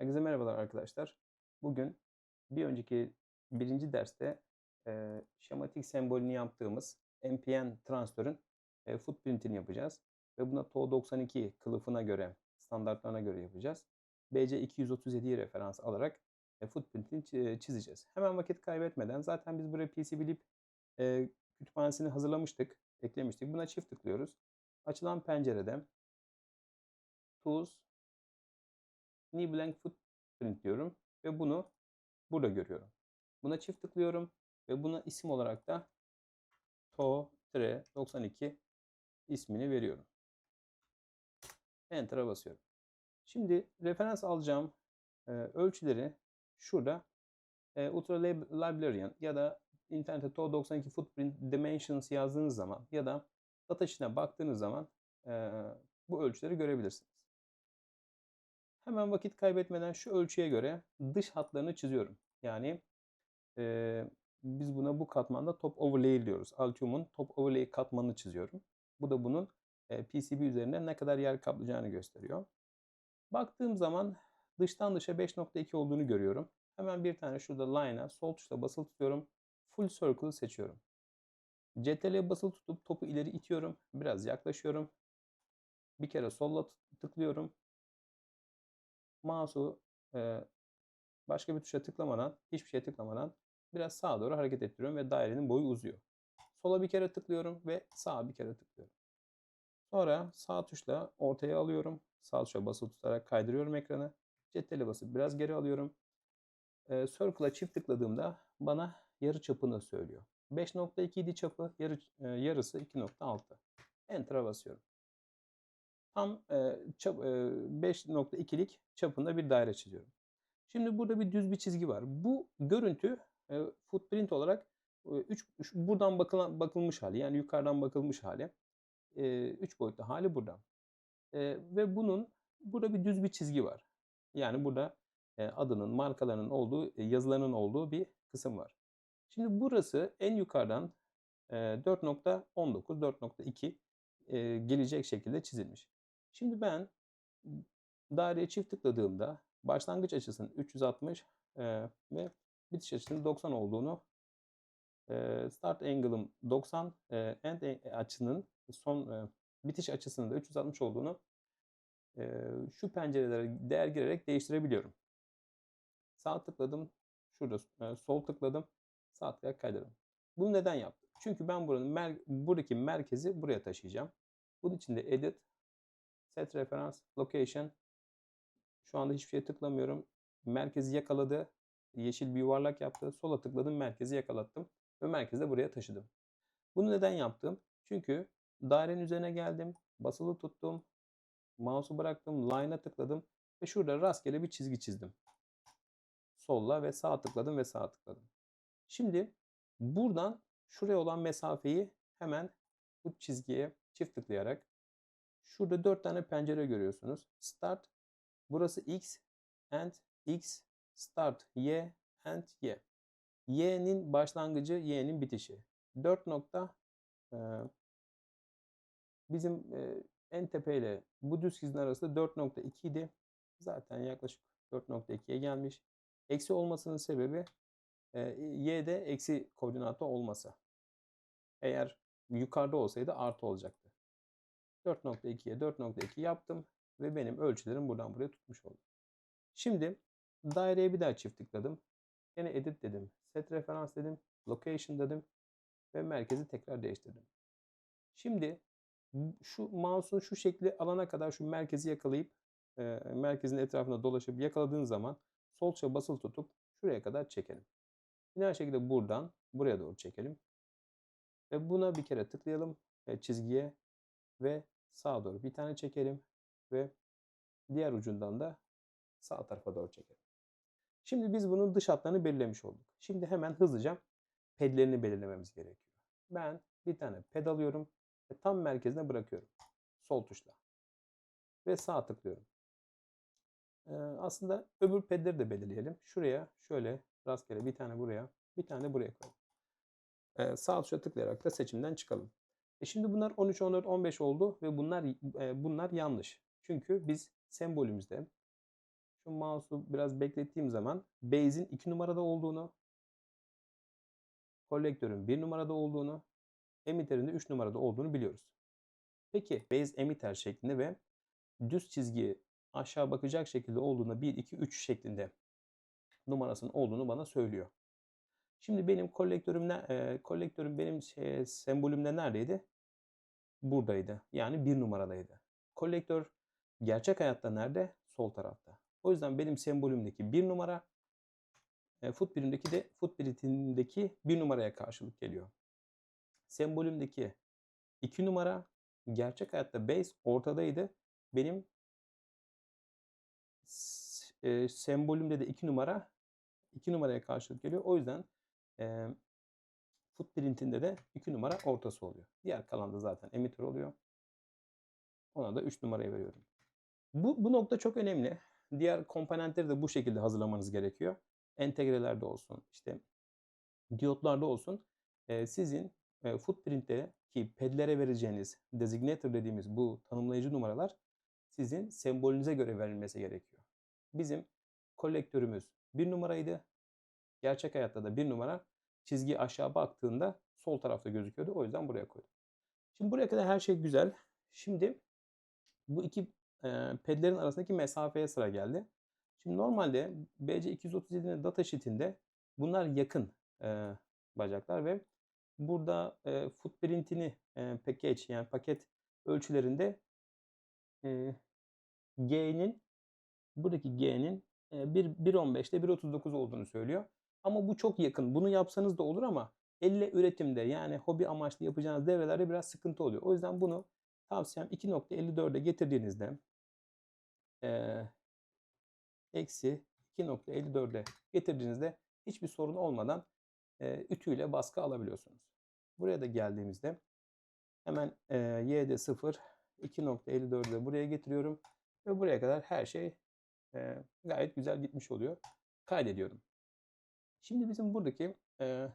Herkese merhabalar arkadaşlar. Bugün bir önceki birinci derste e, şematik sembolünü yaptığımız NPN transistörün e, footprintini yapacağız. Ve buna TO92 kılıfına göre, standartlarına göre yapacağız. BC237'yi referans alarak e, footprintini çi- çizeceğiz. Hemen vakit kaybetmeden zaten biz buraya PCB'lip e, kütüphanesini hazırlamıştık, eklemiştik. Buna çift tıklıyoruz. Açılan pencerede Tools, New Blank Footprint diyorum ve bunu burada görüyorum. Buna çift tıklıyorum ve buna isim olarak da TO-92 ismini veriyorum. Enter'a basıyorum. Şimdi referans alacağım e, ölçüleri şurada e, Ultra Lib- Librarian ya da internette TO92 Footprint Dimensions yazdığınız zaman ya da datasheet'ine baktığınız zaman e, bu ölçüleri görebilirsiniz. Hemen vakit kaybetmeden şu ölçüye göre dış hatlarını çiziyorum. Yani e, biz buna bu katmanda top overlay diyoruz. Altium'un top overlay katmanını çiziyorum. Bu da bunun e, PCB üzerinde ne kadar yer kaplayacağını gösteriyor. Baktığım zaman dıştan dışa 5.2 olduğunu görüyorum. Hemen bir tane şurada line'a sol tuşla basılı tutuyorum. Full circle'ı seçiyorum. CTRL'ye basılı tutup topu ileri itiyorum. Biraz yaklaşıyorum. Bir kere solla tıklıyorum mouse'u e, başka bir tuşa tıklamadan, hiçbir şeye tıklamadan biraz sağa doğru hareket ettiriyorum ve dairenin boyu uzuyor. Sola bir kere tıklıyorum ve sağa bir kere tıklıyorum. Sonra sağ tuşla ortaya alıyorum. Sağ tuşa basılı tutarak kaydırıyorum ekranı. Cetvel'e basıp biraz geri alıyorum. E, Circle'a çift tıkladığımda bana yarı çapını söylüyor. 5.2 idi çapı, yarı, e, yarısı 2.6. Enter'a basıyorum tam e, çap, e, 5.2'lik çapında bir daire çiziyorum. Şimdi burada bir düz bir çizgi var. Bu görüntü e, footprint olarak 3 buradan bakılan, bakılmış hali yani yukarıdan bakılmış hali. 3 boyutlu hali burada. E, ve bunun burada bir düz bir çizgi var. Yani burada e, adının, markalarının olduğu, e, yazılarının olduğu bir kısım var. Şimdi burası en yukarıdan e, 4.19, 4.2 e, gelecek şekilde çizilmiş. Şimdi ben daireye çift tıkladığımda başlangıç açısının 360 e, ve bitiş açısının 90 olduğunu e, start angle'ım 90 e, end açının son e, bitiş açısının da 360 olduğunu e, şu pencerelere değer girerek değiştirebiliyorum. Sağ tıkladım. Şurada e, sol tıkladım. Sağ tıklayarak kaydırdım. Bunu neden yaptım? Çünkü ben buranın mer buradaki merkezi buraya taşıyacağım. Bunun için de edit Set referans, location. Şu anda hiçbir şeye tıklamıyorum. Merkezi yakaladı. Yeşil bir yuvarlak yaptı. Sola tıkladım, merkezi yakalattım. Ve merkezi de buraya taşıdım. Bunu neden yaptım? Çünkü dairenin üzerine geldim. Basılı tuttum. Mouse'u bıraktım. Line'a tıkladım. Ve şurada rastgele bir çizgi çizdim. Solla ve sağ tıkladım ve sağ tıkladım. Şimdi buradan şuraya olan mesafeyi hemen bu çizgiye çift tıklayarak Şurada dört tane pencere görüyorsunuz. Start, burası X, and X, start, Y, and Y. Y'nin başlangıcı, Y'nin bitişi. 4 nokta e, bizim e, en tepe ile bu düz çizginin arası 4.2 idi. Zaten yaklaşık 4.2'ye gelmiş. Eksi olmasının sebebi e, y'de eksi koordinatı olması. Eğer yukarıda olsaydı artı olacaktı. 4.2'ye 4.2 yaptım ve benim ölçülerim buradan buraya tutmuş oldu. Şimdi daireye bir daha çift tıkladım. Yine edit dedim. Set referans dedim. Location dedim. Ve merkezi tekrar değiştirdim. Şimdi şu mouse'un şu şekli alana kadar şu merkezi yakalayıp e, merkezin etrafında dolaşıp yakaladığın zaman sol tuşa basılı tutup şuraya kadar çekelim. Yine aynı şekilde buradan buraya doğru çekelim. Ve buna bir kere tıklayalım. E, çizgiye ve sağa doğru bir tane çekelim ve diğer ucundan da sağ tarafa doğru çekelim. Şimdi biz bunun dış hatlarını belirlemiş olduk. Şimdi hemen hızlıca pedlerini belirlememiz gerekiyor. Ben bir tane ped alıyorum ve tam merkezine bırakıyorum. Sol tuşla. Ve sağ tıklıyorum. Ee, aslında öbür pedleri de belirleyelim. Şuraya şöyle rastgele bir tane buraya, bir tane buraya koyalım. Ee, sağ tuşa tıklayarak da seçimden çıkalım. E şimdi bunlar 13, 14, 15 oldu ve bunlar e, bunlar yanlış. Çünkü biz sembolümüzde şu mouse'u biraz beklettiğim zaman base'in 2 numarada olduğunu, kolektörün 1 numarada olduğunu, emitterin de 3 numarada olduğunu biliyoruz. Peki base emitter şeklinde ve düz çizgi aşağı bakacak şekilde olduğunda 1, 2, 3 şeklinde numarasının olduğunu bana söylüyor. Şimdi benim kolektörüm e, kolektörüm benim şey, sembolümde neredeydi? Buradaydı. Yani bir numaradaydı. Kolektör gerçek hayatta nerede? Sol tarafta. O yüzden benim sembolümdeki bir numara e, footprint'indeki de footprint'indeki bir numaraya karşılık geliyor. Sembolümdeki 2 numara gerçek hayatta base ortadaydı. Benim e, sembolümde de 2 numara 2 numaraya karşılık geliyor. O yüzden e, footprint'inde de 2 numara ortası oluyor. Diğer kalan da zaten emitter oluyor. Ona da 3 numarayı veriyorum. Bu, bu nokta çok önemli. Diğer komponentleri de bu şekilde hazırlamanız gerekiyor. Entegrelerde olsun, işte diyotlarda olsun. E, sizin e, footprint'te ki pedlere vereceğiniz designator dediğimiz bu tanımlayıcı numaralar sizin sembolünüze göre verilmesi gerekiyor. Bizim kolektörümüz bir numaraydı. Gerçek hayatta da bir numara çizgi aşağı baktığında sol tarafta gözüküyordu. O yüzden buraya koydum. Şimdi buraya kadar her şey güzel. Şimdi bu iki e, pedlerin arasındaki mesafeye sıra geldi. Şimdi normalde BC237'nin datasheet'inde bunlar yakın e, bacaklar ve burada e, footprint'ini e, package yani paket ölçülerinde e, G'nin buradaki G'nin e, 1.15'te 1.39 olduğunu söylüyor. Ama bu çok yakın. Bunu yapsanız da olur ama elle üretimde yani hobi amaçlı yapacağınız devrelerde biraz sıkıntı oluyor. O yüzden bunu tavsiyem 2.54'e getirdiğinizde eksi 2.54'e getirdiğinizde hiçbir sorun olmadan e, ütüyle baskı alabiliyorsunuz. Buraya da geldiğimizde hemen e, y'de 0 2.54'ü de buraya getiriyorum ve buraya kadar her şey e, gayet güzel gitmiş oluyor. Kaydediyorum. Şimdi bizim buradaki e,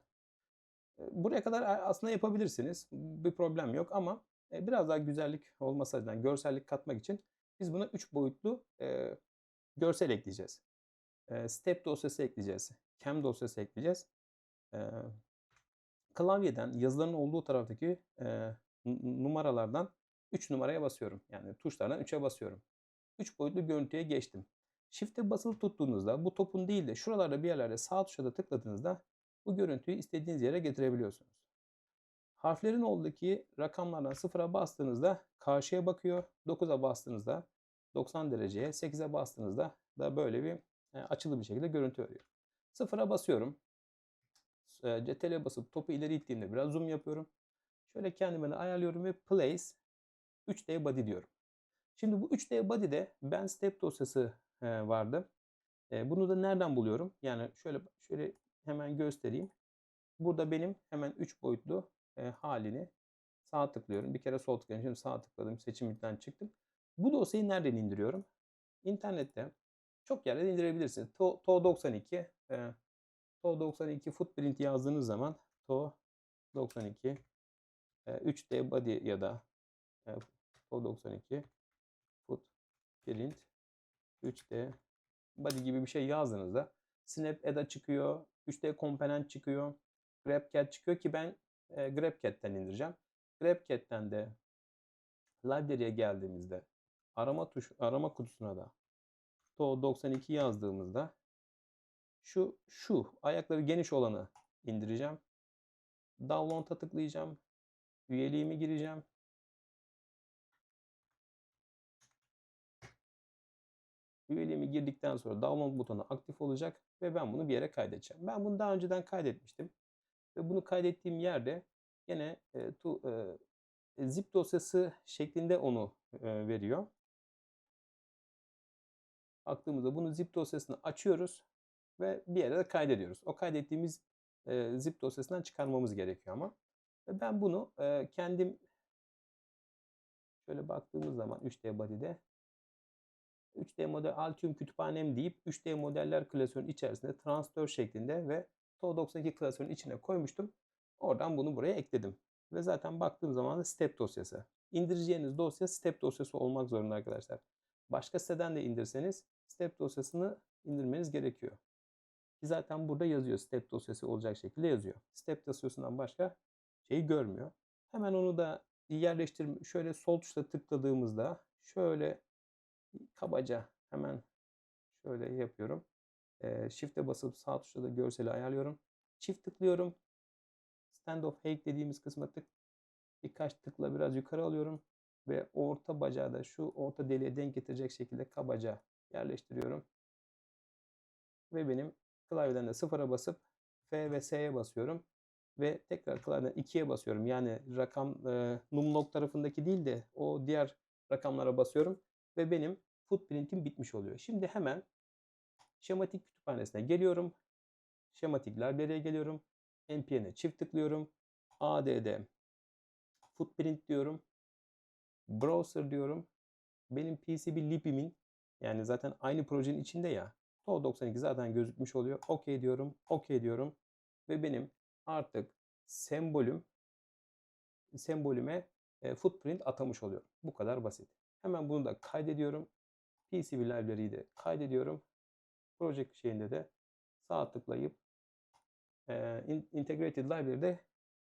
buraya kadar aslında yapabilirsiniz. Bir problem yok ama e, biraz daha güzellik olması adına, görsellik katmak için biz buna 3 boyutlu e, görsel ekleyeceğiz. E, step dosyası ekleyeceğiz. Cam dosyası ekleyeceğiz. E, klavyeden yazıların olduğu taraftaki e, numaralardan 3 numaraya basıyorum. Yani tuşlardan 3'e basıyorum. 3 boyutlu görüntüye geçtim. Shift'e basılı tuttuğunuzda bu topun değil de şuralarda bir yerlerde sağ tuşa da tıkladığınızda bu görüntüyü istediğiniz yere getirebiliyorsunuz. Harflerin olduğu rakamlardan sıfıra bastığınızda karşıya bakıyor. 9'a bastığınızda 90 dereceye, 8'e bastığınızda da böyle bir e, açılı bir şekilde görüntü veriyor. Sıfıra basıyorum. E, CTRL'e basıp topu ileri ittiğimde biraz zoom yapıyorum. Şöyle kendime de ayarlıyorum ve place 3D body diyorum. Şimdi bu 3D body'de ben step dosyası vardı. Bunu da nereden buluyorum? Yani şöyle şöyle hemen göstereyim. Burada benim hemen 3 boyutlu halini sağ tıklıyorum. Bir kere sol tıkladım. Şimdi sağ tıkladım. Seçimlikten çıktım. Bu dosyayı nereden indiriyorum? İnternette çok yerden indirebilirsiniz. To, to 92 e, To 92 footprint yazdığınız zaman To 92 e, 3D body ya da e, To 92 footprint 3D body gibi bir şey yazdığınızda Snap Ada çıkıyor, 3D komponent çıkıyor, GrabCAD çıkıyor ki ben e, GrabCAD'den indireceğim. GrabCAD'den de library'e geldiğimizde arama tuş arama kutusuna da to 92 yazdığımızda şu şu ayakları geniş olanı indireceğim. Download'a tıklayacağım. Üyeliğimi gireceğim. Üyeliğimi girdikten sonra download butonu aktif olacak ve ben bunu bir yere kaydedeceğim. Ben bunu daha önceden kaydetmiştim. Ve bunu kaydettiğim yerde yine e, tu, e, zip dosyası şeklinde onu e, veriyor. Baktığımızda bunu zip dosyasını açıyoruz ve bir yere de kaydediyoruz. O kaydettiğimiz e, zip dosyasından çıkarmamız gerekiyor ama. Ve ben bunu e, kendim şöyle baktığımız zaman 3D body'de 3D model Altium kütüphanem deyip 3D modeller klasörünün içerisinde transfer şeklinde ve TO92 klasörünün içine koymuştum. Oradan bunu buraya ekledim. Ve zaten baktığım zaman da step dosyası. İndireceğiniz dosya step dosyası olmak zorunda arkadaşlar. Başka siteden de indirseniz step dosyasını indirmeniz gerekiyor. Ki zaten burada yazıyor. Step dosyası olacak şekilde yazıyor. Step dosyasından başka şeyi görmüyor. Hemen onu da yerleştir şöyle sol tuşla tıkladığımızda şöyle kabaca hemen şöyle yapıyorum. Ee, Shift'e basıp sağ tuşla da görseli ayarlıyorum. Çift tıklıyorum. Standoff Hake dediğimiz kısma tık birkaç tıkla biraz yukarı alıyorum ve orta bacağı da şu orta deliğe denk getirecek şekilde kabaca yerleştiriyorum. Ve benim klavyeden de sıfıra basıp F ve S'ye basıyorum ve tekrar klavyeden 2'ye basıyorum. Yani rakam e, numlog tarafındaki değil de o diğer rakamlara basıyorum ve benim footprint'im bitmiş oluyor. Şimdi hemen şematik kütüphanesine geliyorum. Şematik library'e geliyorum. npm'e çift tıklıyorum. add footprint diyorum. Browser diyorum. Benim PCB lib'imin yani zaten aynı projenin içinde ya. TO92 zaten gözükmüş oluyor. OK diyorum. OK diyorum. Ve benim artık sembolüm sembolüme e, footprint atamış oluyorum. Bu kadar basit. Hemen bunu da kaydediyorum. PCB library'yi de kaydediyorum. Project şeyinde de sağ tıklayıp e, Integrated Library'de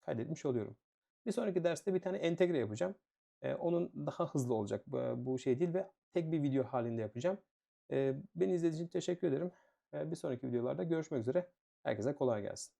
kaydetmiş oluyorum. Bir sonraki derste bir tane entegre yapacağım. E, onun daha hızlı olacak bu, bu şey değil ve tek bir video halinde yapacağım. E, beni izlediğiniz için teşekkür ederim. E, bir sonraki videolarda görüşmek üzere. Herkese kolay gelsin.